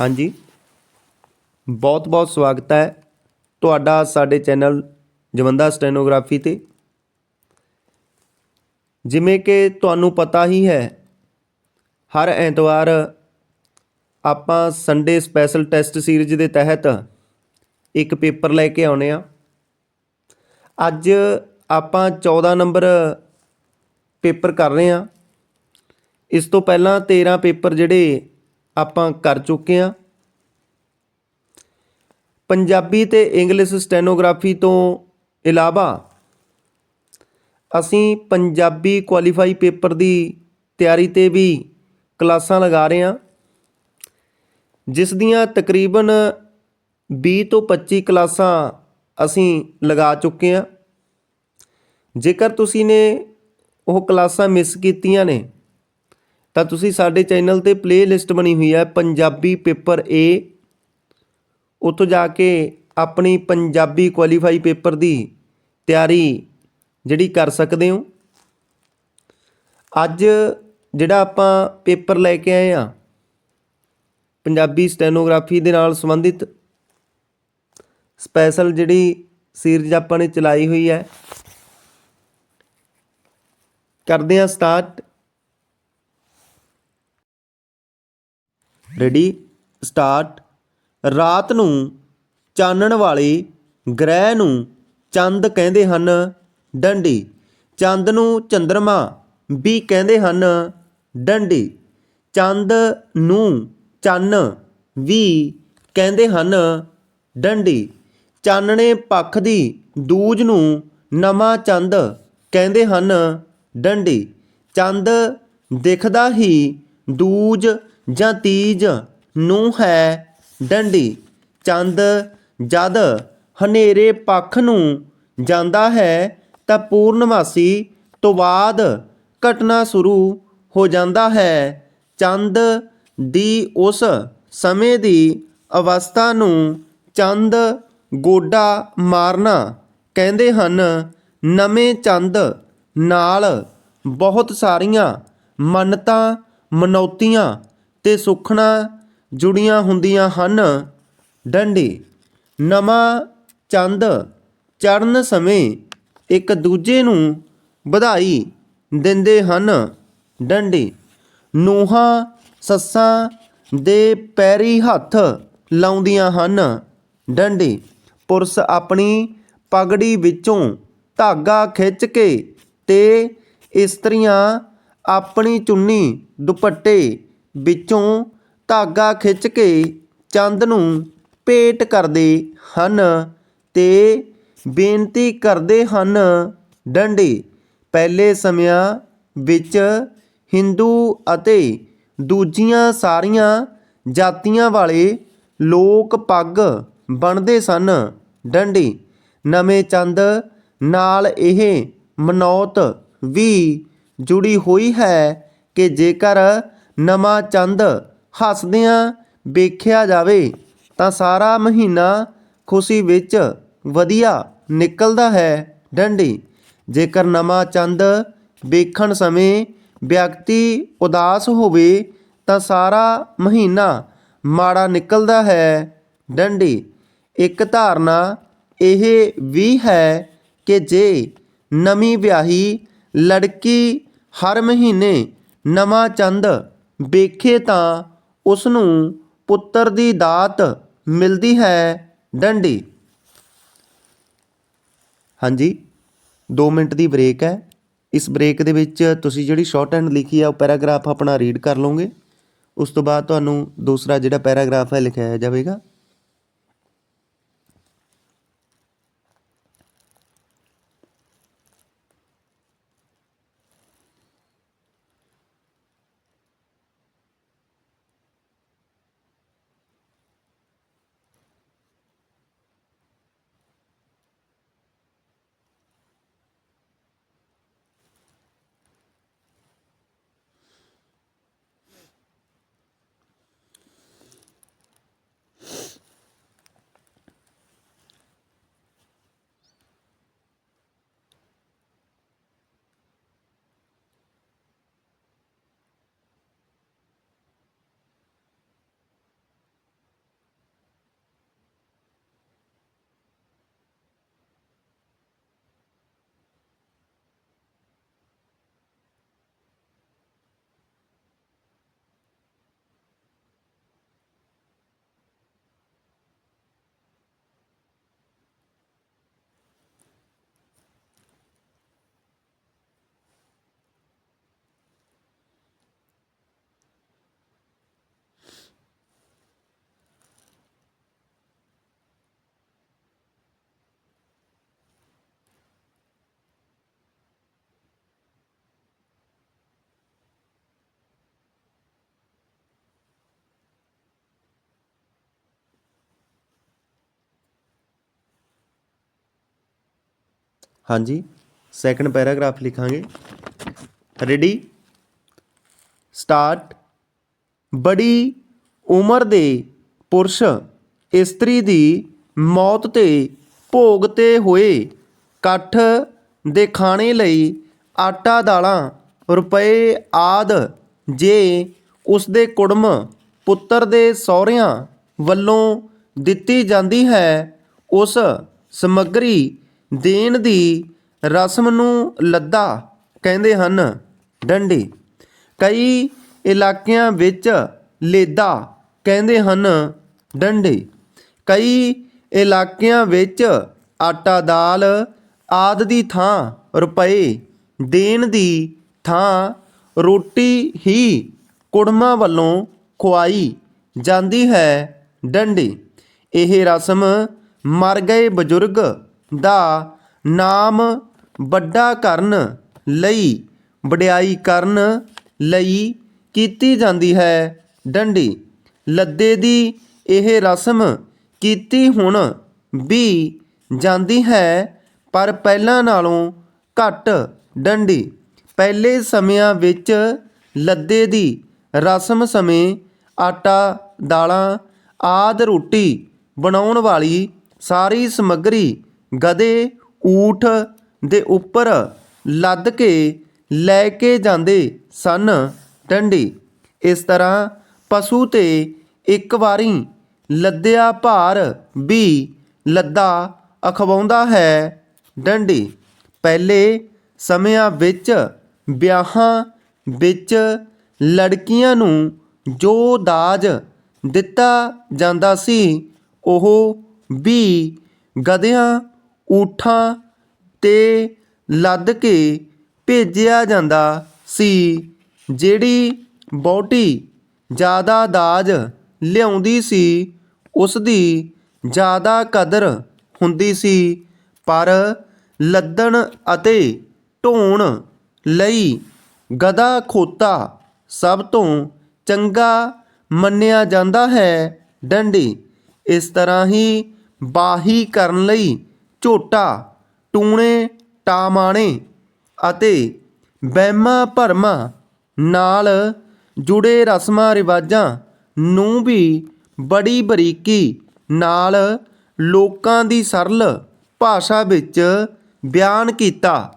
ਹਾਂਜੀ। ਬਹੁਤ ਬਹੁਤ ਸਵਾਗਤ ਹੈ ਤੁਹਾਡਾ ਸਾਡੇ ਚੈਨਲ ਜਵੰਦਾ ਸਟੈਨੋਗ੍ਰਾਫੀ ਤੇ। ਜਿਵੇਂ ਕਿ ਤੁਹਾਨੂੰ ਪਤਾ ਹੀ ਹੈ, ਹਰ ਐਤਵਾਰ ਆਪਾਂ ਸੰਡੇ ਸਪੈਸ਼ਲ ਟੈਸਟ ਸੀਰੀਜ਼ ਦੇ ਤਹਿਤ ਇੱਕ ਪੇਪਰ ਲੈ ਕੇ ਆਉਨੇ ਆ ਅੱਜ ਆਪਾਂ 14 ਨੰਬਰ ਪੇਪਰ ਕਰ ਰਹੇ ਆ ਇਸ ਤੋਂ ਪਹਿਲਾਂ 13 ਪੇਪਰ ਜਿਹੜੇ ਆਪਾਂ ਕਰ ਚੁੱਕੇ ਹਾਂ। ਪੰਜਾਬੀ ਤੇ ਇੰਗਲਿਸ਼ ਸਟੈਨੋਗ੍ਰਾਫੀ ਤੋਂ ਇਲਾਵਾ ਅਸੀਂ ਪੰਜਾਬੀ ਕੁਆਲੀਫਾਈ ਪੇਪਰ ਦੀ ਤਿਆਰੀ ਤੇ ਵੀ ਕਲਾਸਾਂ ਲਗਾ ਰਹੇ ਹਾਂ। ਜਿਸ ਦੀਆਂ ਤਕਰੀਬਨ 20 ਤੋਂ 25 ਕਲਾਸਾਂ ਅਸੀਂ ਲਗਾ ਚੁੱਕੇ ਹਾਂ। ਜੇਕਰ ਤੁਸੀਂ ਨੇ ਉਹ ਕਲਾਸਾਂ ਮਿਸ ਕੀਤੀਆਂ ਨੇ ਤਾਂ ਤੁਸੀਂ ਸਾਡੇ ਚੈਨਲ ਤੇ ਪਲੇਲਿਸਟ ਬਣੀ ਹੋਈ ਹੈ ਪੰਜਾਬੀ ਪੇਪਰ A ਉੱਥੋਂ ਜਾ ਕੇ ਆਪਣੀ ਪੰਜਾਬੀ ਕੁਆਲੀਫਾਈ ਪੇਪਰ ਦੀ ਤਿਆਰੀ ਜਿਹੜੀ ਕਰ ਸਕਦੇ ਹੋ। ਅੱਜ ਜਿਹੜਾ ਆਪਾਂ ਪੇਪਰ ਲੈ ਕੇ ਆਏ ਆ, ਪੰਜਾਬੀ ਸਟੈਨੋਗ੍ਰਾਫੀ ਦੇ ਨਾਲ ਸੰਬੰਧਿਤ ਸਪੈਸ਼ਲ ਜਿਹੜੀ ਸੀਰੀਜ਼ ਆਪਾਂ ਨੇ ਚਲਾਈ ਹੋਈ ਹੈ। ਕਰਦੇ ਆ ਸਟਾਰਟ ਰੈਡੀ, ਸਟਾਰਟ। ਰਾਤ ਨੂੰ ਚਾਨਣ ਵਾਲੇ ਗ੍ਰਹਿ ਨੂੰ ਚੰਦ ਕਹਿੰਦੇ ਹਨ, ਡੰਡੀ। ਚੰਦ ਨੂੰ ਚੰਦਰਮਾ ਵੀ ਕਹਿੰਦੇ ਹਨ, ਡੰਡੀ। ਚੰਦ ਨੂੰ ਚੰਨ, ਵੀ ਕਹਿੰਦੇ ਹਨ, ਡੰਡੀ। ਚਾਨਣੇ ਪੱਖ ਦੀ ਦੂਜ ਨੂੰ ਨਵਾਂ ਚੰਦ ਕਹਿੰਦੇ ਹਨ, ਡੰਡੀ। ਚੰਦ ਦਿਖਦਾ ਹੀ ਦੂਜ ਜਾਂ ਤੀਜ ਨੂੰ ਹੈ, ਡੰਡੀ, ਚੰਦ, ਜਦ, ਹਨੇਰੇ ਪੱਖ ਨੂੰ ਜਾਂਦਾ ਹੈ, ਤਾਂ ਪੂਰਨਮਾਸੀ ਤੋਂ ਬਾਅਦ ਘਟਨਾ ਸ਼ੁਰੂ ਹੋ ਜਾਂਦਾ ਹੈ। ਚੰਦ ਦੀ ਉਸ ਸਮੇਂ ਦੀ ਅਵਸਥਾ ਨੂੰ ਚੰਦ ਗੋਡਾ ਮਾਰਨਾ ਕਹਿੰਦੇ ਹਨ। ਨਵੇਂ ਚੰਦ ਨਾਲ ਬਹੁਤ ਸਾਰੀਆਂ ਮੰਨਤਾਂ, ਮਨੌਤੀਆਂ ਤੇ ਸੁਖਣਾ ਜੁੜੀਆਂ ਹੁੰਦੀਆਂ ਹਨ। ਡੰਡੀ। ਨਵਾਂ ਚੰਦ। ਚੜਨ ਸਮੇਂ ਇੱਕ ਦੂਜੇ ਨੂੰ ਵਧਾਈ ਦਿੰਦੇ ਹਨ। ਡੰਡੀ। ਨੂਹਾਂ ਸੱਸਾਂ ਦੇ ਪੈਰੀ ਹੱਥ ਲਾਉਂਦੀਆਂ ਹਨ। ਡੰਡੀ। ਪੁਰਸ਼ ਆਪਣੀ ਪਗੜੀ ਵਿੱਚੋਂ ਧਾਗਾ ਖਿੱਚ ਕੇ ਤੇ ਇਸਤਰੀਆਂ ਆਪਣੀ ਚੁੰਨੀ ਦੁਪੱਟੇ ਵਿੱਚੋਂ ਧਾਗਾ ਖਿੱਚ ਕੇ ਚੰਦ ਨੂੰ ਭੇਟ ਕਰਦੇ ਹਨ ਅਤੇ ਬੇਨਤੀ ਕਰਦੇ ਹਨ, ਡੰਡੀ, ਪਹਿਲੇ ਸਮਿਆਂ ਵਿੱਚ ਹਿੰਦੂ ਅਤੇ ਦੂਜੀਆਂ ਸਾਰੀਆਂ ਜਾਤੀਆਂ ਵਾਲੇ ਲੋਕ ਪੱਗ ਬਣਦੇ ਸਨ, ਡੰਡੀ, ਨਵੇਂ ਚੰਦ ਨਾਲ ਇਹ ਮਨੌਤ ਵੀ ਜੁੜੀ ਹੋਈ ਹੈ ਕਿ ਜੇਕਰ ਨਵਾਂ ਚੰਦ ਹੱਸਦਿਆਂ ਵੇਖਿਆ ਜਾਵੇ ਤਾਂ ਸਾਰਾ ਮਹੀਨਾ ਖੁਸ਼ੀ ਵਿੱਚ ਵਧੀਆ ਨਿਕਲਦਾ ਹੈ ਡੰਡੀ। ਜੇਕਰ ਨਵਾਂ ਚੰਦ ਵੇਖਣ ਸਮੇਂ ਵਿਅਕਤੀ ਉਦਾਸ ਹੋਵੇ ਤਾਂ ਸਾਰਾ ਮਹੀਨਾ ਮਾੜਾ ਨਿਕਲਦਾ ਹੈ ਡੰਡੀ। ਇੱਕ ਧਾਰਨਾ ਇਹ ਵੀ ਹੈ ਕਿ ਜੇ ਨਵੀਂ ਵਿਆਹੀ ਲੜਕੀ ਹਰ ਮਹੀਨੇ ਨਵਾਂ ਚੰਦ ਵੇਖੇ ਤਾਂ ਉਸ ਨੂੰ ਪੁੱਤਰ ਦੀ ਦਾਤ ਮਿਲਦੀ ਹੈ ਡੰਡੀ। ਹਾਂਜੀ 2 ਮਿੰਟ ਦੀ ਬ੍ਰੇਕ ਹੈ। ਇਸ ਬ੍ਰੇਕ ਦੇ ਵਿੱਚ ਤੁਸੀਂ ਜਿਹੜੀ ਸ਼ਾਰਟ ਹੈਂਡ ਲਿਖੀ ਆ, ਉਹ ਪੈਰਾਗ੍ਰਾਫ ਆਪਣਾ ਰੀਡ ਕਰ ਲਓਗੇ। ਉਸ ਤੋਂ ਬਾਅਦ ਤੁਹਾਨੂੰ ਦੂਸਰਾ ਜਿਹੜਾ ਪੈਰਾਗ੍ਰਾਫ ਹੈ ਲਿਖਾਇਆ ਜਾਵੇਗਾ। ਹਾਂਜੀ। ਸੈਕੰਡ ਪੈਰਾਗ੍ਰਾਫ ਲਿਖਾਂਗੇ। ਰੈਡੀ ਸਟਾਰਟ ਬੜੀ ਉਮਰ ਦੇ ਪੁਰਸ਼ ਇਸਤਰੀ ਦੀ ਮੌਤ ਤੇ ਭੋਗ ਤੇ ਹੋਏ ਇਕੱਠ ਦੇ ਖਾਣੇ ਲਈ ਆਟਾ, ਦਾਲਾਂ, ਰੁਪਏ ਆਦ ਜੇ ਉਸ ਦੇ ਕੁੜਮ ਪੁੱਤਰ ਦੇ ਸਹੁਰਿਆਂ ਵੱਲੋਂ ਦਿੱਤੀ ਜਾਂਦੀ ਹੈ, ਉਸ ਸਮੱਗਰੀ ਦੇਣ ਦੀ ਰਸਮ ਨੂੰ ਲੱਦਾ ਕਹਿੰਦੇ ਹਨ। ਡੰਡੀ, ਕਈ ਇਲਾਕਿਆਂ ਵਿੱਚ ਲੇਦਾ ਕਹਿੰਦੇ ਹਨ। ਡੰਡੇ, ਕਈ ਇਲਾਕਿਆਂ ਵਿੱਚ ਆਟਾ ਦਾਲ ਆਦ ਦੀ ਥਾਂ ਰੁਪਏ ਦੇਣ ਦੀ ਥਾਂ ਰੋਟੀ ਹੀ ਕੁੜਮਾਂ ਵੱਲੋਂ ਖਵਾਈ ਜਾਂਦੀ ਹੈ। ਡੰਡੀ, ਇਹ ਰਸਮ ਮਰ ਗਏ ਬਜ਼ੁਰਗ ਦਾ ਨਾਮ ਵੱਡਾ ਕਰਨ ਲਈ, ਵਡਿਆਈ ਕਰਨ ਲਈ ਕੀਤੀ ਜਾਂਦੀ ਹੈ। ਡੰਡੀ, ਲੱਦੇ ਦੀ ਇਹ ਰਸਮ ਕੀਤੀ ਹੁਣ ਵੀ ਜਾਂਦੀ ਹੈ, ਪਰ ਪਹਿਲਾਂ ਨਾਲੋਂ ਘੱਟ। ਡੰਡੀ, ਪਹਿਲੇ ਸਮਿਆਂ ਵਿੱਚ ਲੱਦੇ ਦੀ ਰਸਮ ਸਮੇਂ ਆਟਾ, ਦਾਲਾਂ, ਆਦ ਰੋਟੀ ਬਣਾਉਣ ਵਾਲੀ ਸਾਰੀ ਸਮੱਗਰੀ ਗਧੇ ਊਠ ਦੇ ਉੱਪਰ ਲੱਦ ਕੇ ਲੈ ਕੇ ਜਾਂਦੇ ਸਨ ਡੰਡੀ ਇਸ ਤਰ੍ਹਾਂ ਪਸ਼ੂ ਤੇ ਇੱਕ ਵਾਰੀ ਲੱਦਿਆ ਭਾਰ ਵੀ ਲੱਦਾ ਅਖਵਾਉਂਦਾ ਹੈ ਡੰਡੀ ਪਹਿਲੇ ਸਮਿਆਂ ਵਿੱਚ ਵਿਆਹਾਂ ਵਿੱਚ ਲੜਕੀਆਂ ਨੂੰ ਜੋ ਦਾਜ ਦਿੱਤਾ ਜਾਂਦਾ ਸੀ, ਉਹ ਵੀ ਗਧਿਆਂ ਊਠਾਂ ਤੇ ਲੱਦ ਕੇ ਭੇਜਿਆ ਜਾਂਦਾ ਸੀ, ਜਿਹੜੀ ਬਹੁਤੀ ਜ਼ਿਆਦਾ ਦਾਜ ਲਿਆਉਂਦੀ ਸੀ ਉਸ ਦੀ ਜ਼ਿਆਦਾ ਕਦਰ ਹੁੰਦੀ ਸੀ, ਪਰ ਲੱਦਣ ਅਤੇ ਢੋਣ ਲਈ ਗਧਾ ਖੋਤਾ ਸਭ ਤੋਂ ਚੰਗਾ ਮੰਨਿਆ ਜਾਂਦਾ ਹੈ, ਡੰਡੀ। ਇਸ ਤਰ੍ਹਾਂ ਹੀ ਬਾਹੀ ਕਰਨ ਲਈ ਝੋਟਾ, ਟੂਣੇ, ਟਾਮਾਣੇ ਅਤੇ ਵਹਿਮਾਂ ਭਰਮਾਂ ਨਾਲ ਜੁੜੇ ਰਸਮਾਂ, ਰਿਵਾਜਾਂ ਨੂੰ ਵੀ ਬੜੀ ਬਰੀਕੀ ਨਾਲ ਲੋਕਾਂ ਦੀ ਸਰਲ ਭਾਸ਼ਾ ਵਿੱਚ ਬਿਆਨ ਕੀਤਾ।